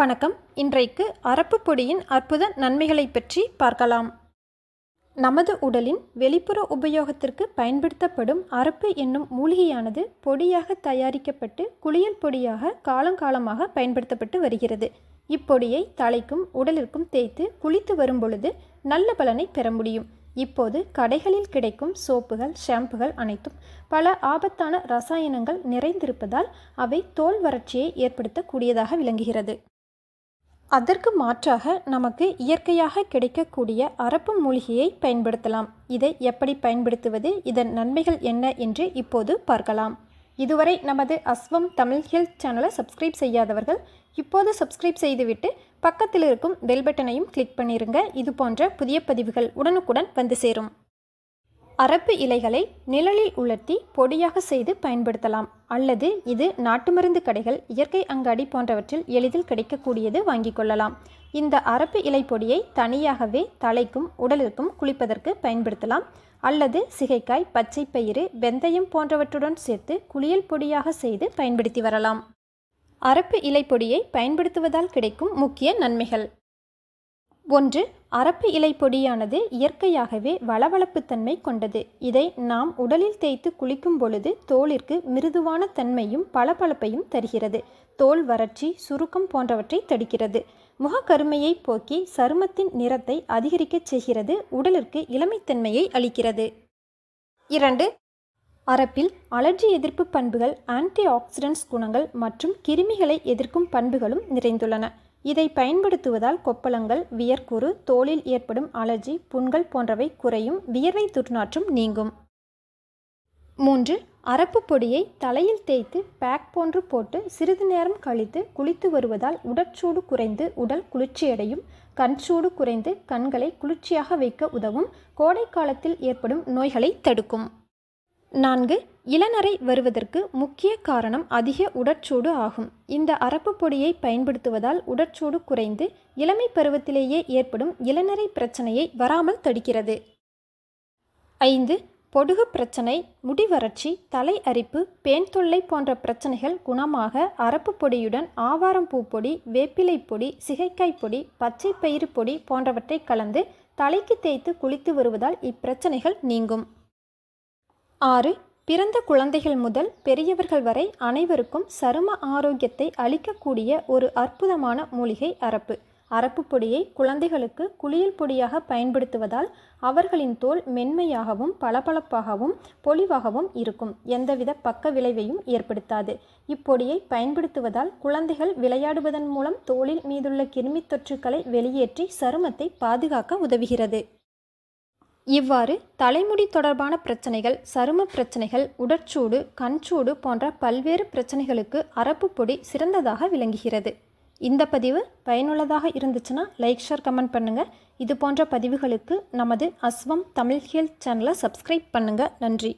வணக்கம். இன்றைக்கு அரப்பு பொடியின் அற்புத நன்மைகளை பற்றி பார்க்கலாம். நமது உடலின் வெளிப்புற உபயோகத்திற்கு பயன்படுத்தப்படும் அரப்பு என்னும் மூலிகையானது பொடியாக தயாரிக்கப்பட்டு குளியல் பொடியாக காலங்காலமாக பயன்படுத்தப்பட்டு வருகிறது. இப்பொடியை தலைக்கும் உடலிற்கும் தேய்த்து குளித்து வரும் பொழுது நல்ல பலனை பெற முடியும். இப்போது கடைகளில் கிடைக்கும் சோப்புகள் ஷாம்புகள் அனைத்தும் பல ஆபத்தான ரசாயனங்கள் நிறைந்திருப்பதால் அவை தோல் வறட்சியை ஏற்படுத்தக்கூடியதாக விளங்குகிறது. அதற்கு மாற்றாக நமக்கு இயற்கையாக கிடைக்கக்கூடிய அரப்பு மூலிகையை பயன்படுத்தலாம். இதை எப்படி பயன்படுத்துவது? இதன் நன்மைகள் என்ன என்று இப்போது பார்க்கலாம். இதுவரை நமது அஸ்வம் தமிழ் ஹெல்த் சேனலை சப்ஸ்கிரைப் செய்யாதவர்கள் இப்போது சப்ஸ்கிரைப் செய்துவிட்டு பக்கத்தில் இருக்கும் பெல் பட்டனையும் கிளிக் பண்ணிருங்க. இது போன்ற புதிய பதிவுகள் உடனுக்குடன் வந்து சேரும். அரப்பு இலைகளை நிழலில் உலர்த்தி பொடியாக செய்து பயன்படுத்தலாம். அல்லது இது நாட்டு மருந்து கடைகள் இயற்கை அங்காடி போன்றவற்றில் எளிதில் கிடைக்கக்கூடியது வாங்கிக் கொள்ளலாம். இந்த அரப்பு இலை பொடியை தனியாகவே தலைக்கும் உடலிற்கும் குளிப்பதற்கு பயன்படுத்தலாம். அல்லது சிகைக்காய் பச்சை பயிறு வெந்தயம் போன்றவற்றுடன் சேர்த்து குளியல் பொடியாக செய்து பயன்படுத்தி வரலாம். அரப்பு இலை பொடியை பயன்படுத்துவதால் கிடைக்கும் முக்கிய நன்மைகள். ஒன்று அரப்பு இலை பொடியானது இயற்கையாகவே வளவளப்பு தன்மை கொண்டது. இதை நாம் உடலில் தேய்த்து குளிக்கும் பொழுது தோலிற்கு மிருதுவான தன்மையும் பளபளப்பையும் தருகிறது. தோல் வறட்சி சுருக்கம் போன்றவற்றை தடுக்கிறது. முகக்கருமையை போக்கி சருமத்தின் நிறத்தை அதிகரிக்கச் செய்கிறது உடலிற்கு இளமைத்தன்மையை அளிக்கிறது. இரண்டு அரப்பில் அலர்ஜி எதிர்ப்பு பண்புகள் ஆன்டி ஆக்சிடென்ட்ஸ் குணங்கள் மற்றும் கிருமிகளை எதிர்க்கும் பண்புகளும் நிறைந்துள்ளன. இதை பயன்படுத்துவதால் கொப்பளங்கள் வியர்க்குறு தோலில் ஏற்படும் அலர்ஜி புண்கள் போன்றவை குறையும் வியர்வை துர்நாற்றும் நீங்கும். மூன்று அரப்பு பொடியை தலையில் தேய்த்து பேக் போன்று போட்டு சிறிது நேரம் கழித்து குளித்து வருவதால் உடற்சூடு குறைந்து உடல் குளிர்ச்சியடையும் கண் சூடு குறைந்து கண்களை குளிர்ச்சியாக வைக்க உதவும் கோடை காலத்தில் ஏற்படும் நோய்களை தடுக்கும். நான்கு இளநரை வருவதற்கு முக்கிய காரணம் அதிக உடற்சூடு ஆகும். இந்த அரப்பு பொடியை பயன்படுத்துவதால் உடற்சூடு குறைந்து இளமை பருவத்திலேயே ஏற்படும் இளநரை பிரச்சனையை வராமல் தடுக்கிறது. ஐந்து பொடுகு பிரச்சனை முடி வறட்சி தலை அரிப்பு பேன் தொல்லை போன்ற பிரச்சனைகள் குணமாக அரப்பு பொடியுடன் ஆவாரம் பூப்பொடி பொடி வேப்பிலை பொடி சிகைக்காய் பொடி பச்சை பயிறு பொடி போன்றவற்றை கலந்து தலைக்கு தேய்த்து குளித்து வருவதால் இப்பிரச்சனைகள் நீங்கும். ஆறு பிறந்த குழந்தைகள் முதல் பெரியவர்கள் வரை அனைவருக்கும் சரும ஆரோக்கியத்தை அளிக்கக்கூடிய ஒரு அற்புதமான மூலிகை அரப்பு. அரப்பு பொடியை குழந்தைகளுக்கு குளியல் பொடியாக பயன்படுத்துவதால் அவர்களின் தோல் மென்மையாகவும் பளபளப்பாகவும் பொலிவாகவும் இருக்கும். எந்தவித பக்க விளைவையும் ஏற்படுத்தாது. இப்பொடியை பயன்படுத்துவதால் குழந்தைகள் விளையாடுவதன் மூலம் தோலில் மீதுள்ள கிருமித் தொற்றுக்களை வெளியேற்றி சருமத்தை பாதுகாக்க உதவுகிறது. இவ்வாறு தலைமுடி தொடர்பான பிரச்சனைகள் சரும பிரச்சனைகள் உடற்சூடு கண்சூடு போன்ற பல்வேறு பிரச்சனைகளுக்கு அரப்பு பொடி சிறந்ததாக விளங்குகிறது. இந்த பதிவு பயனுள்ளதாக இருந்துச்சுன்னா லைக் ஷேர் கமெண்ட் பண்ணுங்கள் இது போன்ற பதிவுகளுக்கு நமது அஸ்வம் தமிழ் ஹெல்த் சேனலை சப்ஸ்கிரைப் பண்ணுங்கள் நன்றி.